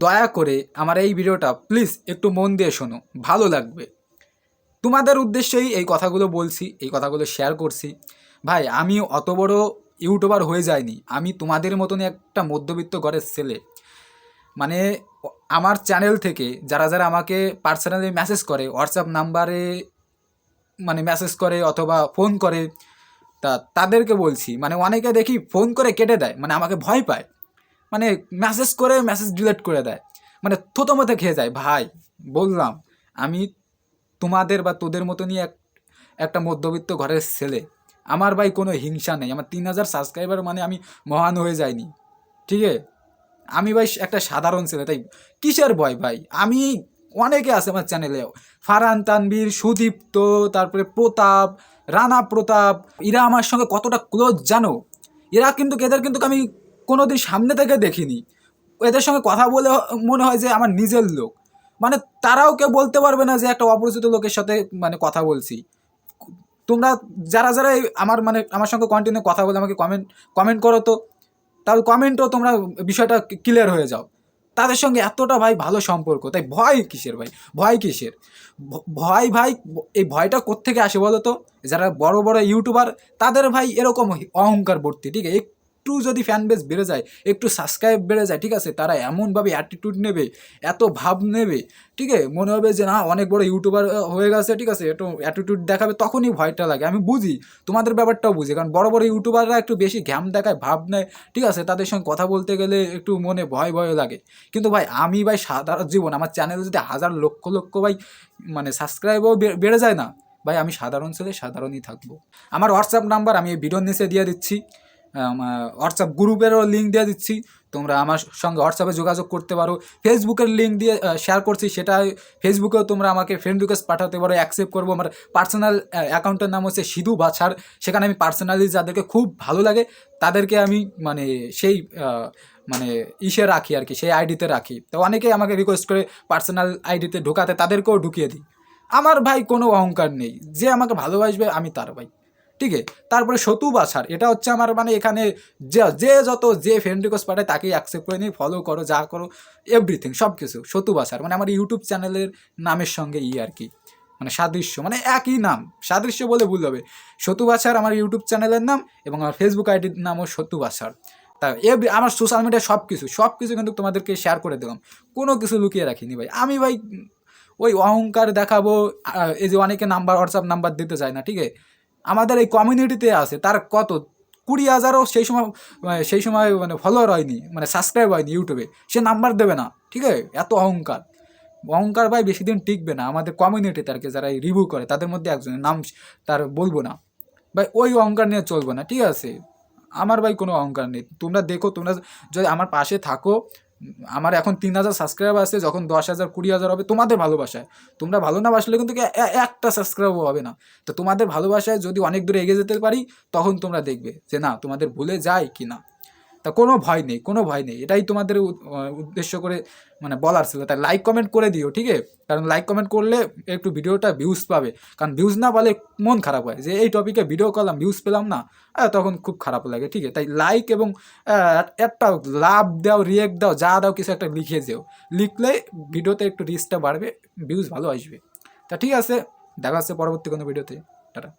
দয়া করে আমার এই ভিডিওটা প্লিজ একটু মন দিয়ে শোনো, ভালো লাগবে। তোমাদের উদ্দেশ্যেই এই কথাগুলো বলছি, এই কথাগুলো শেয়ার করছি। ভাই আমি অত বড় ইউটিউবার হয়ে যাইনি। আমি তোমাদের মতনই একটা মধ্যবিত্ত ঘরের ছেলে। মানে আমার চ্যানেল থেকে যারা যারা আমাকে পার্সোনালি মেসেজ করে হোয়াটসঅ্যাপ নাম্বারে মানে মেসেজ করে অথবা ফোন করে, তা তাদেরকে বলছি। মানে অনেকে দেখি ফোন করে কেটে দেয় মানে আমাকে ভয় পায়। মানে মেসেজ করে মেসেজ ডিলেট করে দেয়। মানে থতো মতো খেয়ে যায়, ভাই, বললাম, আমি তোমাদের বা তোদের মতনই এক, একটা মধ্যবিত্ত ঘরের ছেলে। আমার ভাই কোনো হিংসা নেই। আমার তিন হাজার সাবস্ক্রাইবার মানে আমি মহান হয়ে যাইনি। ঠিক আছে? আমি ভাই একটা সাধারণ ছেলে, তাই কিসের ভয় ভাই? আমি অনেকে আছে আমার চ্যানেলে ফারহান তানবীর সুদীপ্ত, তারপরে প্রতাপ, রানা প্রতাপ, এরা আমার সঙ্গে কতটা ক্লোজ জানো? এরা কিন্তু, এদের কিন্তু আমি কোনোদিন সামনে থেকে দেখিনি। এদের সঙ্গে কথা বলে মনে হয় যে আমার নিজের লোক। মানে তারাও কেউ বলতে পারবে না যে একটা অপরিচিত লোকের সাথে মানে কথা বলছি। তোমরা যারা যারা আমার মানে আমার সঙ্গে কন্টিনিউ কথা বলে আমাকে কমেন্ট কমেন্ট করো তো। তাহলে কমেন্টও তোমরা বিষয়টা ক্লিয়ার হয়ে যাও। তাদের সঙ্গে এতটা ভাই ভালো সম্পর্ক। তাই ভয় কিসের ভাই? ভয় কিসের? ভয় ভাই, এই ভয়টা কোত্থেকে আসে বলো তো? যারা বড় বড় ইউটিউবার তাদের ভাই এরকম অহংকার ভর্তি ঠিক আছে? একটু যদি ফ্যান বেস বেড়ে যায়, একটু সাবস্ক্রাইব বেড়ে যায়, ঠিক আছে? তারা এমনভাবে অ্যাটিটিউড নেবে, এত ভাব নেবে, ঠিক আছে? মনে হবে যে, না, অনেক বড় ইউটিউবার হয়ে গেছে, ঠিক আছে? একটু অ্যাটিটিউড দেখাবে, তখনই ভয়টা লাগে। আমি বুঝি, তোমাদের ব্যাপারটাও বুঝি, কারণ বড় বড় ইউটিউবাররা একটু বেশি ঘ্যাম দেখায়, ভাব নেয়, ঠিক আছে? তাদের সঙ্গে কথা বলতে গেলে একটু মনে ভয় ভয় লাগে। কিন্তু ভাই, আমি ভাই, সাধারণ জীবন, আমার চ্যানেলে যদি হাজার লক্ষ লক্ষ ভাই মানে সাবস্ক্রাইবও বেড়ে যায় না, ভাই, আমি সাধারণ ছেলে, সাধারণই থাকব। আমার হোয়াটসঅ্যাপ নাম্বার আমি এই ভিডিওর নিচে দিয়ে দিচ্ছি। হোয়াটসঅ্যাপ গ্রুপেরও লিঙ্ক দিয়ে দিচ্ছি। তোমরা আমার সঙ্গে হোয়াটসঅ্যাপে যোগাযোগ করতে পারো। ফেসবুকের লিঙ্ক দিয়ে শেয়ার করছি। সেটা ফেসবুকেও তোমরা আমাকে ফ্রেন্ড রিকোয়েস্ট পাঠাতে পারো। অ্যাকসেপ্ট করব। আমার পার্সোনাল অ্যাকাউন্টের নাম হচ্ছে সিধু বাছার। সেখানে আমি পার্সোনালি যাদেরকে খুব ভালো লাগে, তাদেরকে আমি মানে সেই মানে ইসে রাখি আর কি, সেই আইডিতে রাখি। তো অনেকেই আমাকে রিকোয়েস্ট করে পার্সোনাল আইডিতে ঢোকাতে, তাদেরকেও ঢুকিয়ে দিই। আমার ভাই কোনো অহংকার নেই। যে আমাকে ভালোবাসবে, আমি তার ভাই। ঠিক তারপরে সতু বাছার, এটা হচ্ছে আমার মানে এখানে যে যে যত যে ফ্রেন্ড রিকোয়েস্ট পাঠায় তাকেই অ্যাকসেপ্ট করে নিই ফলো করো, যা করো এভরিথিং সব কিছু সতু বাছার মানে আমার ইউটিউব চ্যানেলের নামের সঙ্গে ই আর কি মানে সাদৃশ্য মানে একই নাম, সাদৃশ্য বলে ভুল হবে। সতু বাছার আমার ইউটিউব চ্যানেলের নাম এবং আমার ফেসবুক আইডির নামও সতু বাছার। তা এভরি আমার সোশ্যাল মিডিয়া সব কিছু সব কিছু কিন্তু তোমাদেরকে শেয়ার করে দিলাম, কোনো কিছু লুকিয়ে রাখিনি ভাই। আমি ভাই, ওই অহংকার দেখাবো এই যে অনেকে নাম্বার হোয়াটসঅ্যাপ নাম্বার দিতে চায় না, ঠিক আছে? আমাদের এই কমিউনিটিতে আছে, তার কত? কুড়ি হাজারও সেই সময় মানে সেই সময় মানে ফলোয়ার হয়নি মানে সাবস্ক্রাইব হয়নি ইউটিউবে সে নাম্বার দেবে না, ঠিক আছে? এত অহংকার। অহংকার ভাই বেশি দিন টিকবে না, আমাদের কমিউনিটিতে আর কি, যারা রিভিউ করে, তাদের মধ্যে একজনের নাম তার বলব না। ভাই, ওই অহংকার নিয়ে চলবো না, ঠিক আছে? আমার ভাই কোনো অহংকার নেই। তোমরা দেখো, তোমরা যদি আমার পাশে থাকো আমার এখন তিন হাজার সাবস্ক্রাইবার আছে, যখন দশ হাজার, কুড়ি হাজার হবে, তোমাদের ভালোবাসায়। তোমরা ভালো না বাসলে কিন্তু একটা সাবস্ক্রাইবও হবে না। তো তোমাদের ভালোবাসায় যদি অনেক দূরে এগিয়ে যেতে পারি, তখন তোমরা দেখবে যে না, তোমাদের ভুলে যায় কি না তা কোনো ভয় নেই, কোনো ভয় নেই। এটাই তোমাদের উদ্দেশ্য করে মানে বলার ছিল। তাই লাইক কমেন্ট করে দিও, ঠিক আছে? কারণ লাইক কমেন্ট করলে একটু ভিডিওটা ভিউজ পাবে। কারণ ভিউজ না পেলে মন খারাপ হয়। যে এই টপিকে ভিডিও করলাম ভিউজ পেলাম না তখন খুব খারাপ লাগে, ঠিক আছে? তাই লাইক এবং একটা লাভ দাও রিয়েক্ট দাও, যা দাও, কিছু একটা লিখে যেও। লিখলে ভিডিওতে একটু রিচটা বাড়বে ভিউজ ভালো আসবে। তা ঠিক আছে, দেখা হচ্ছে পরবর্তী কোনো ভিডিওতে টাটা।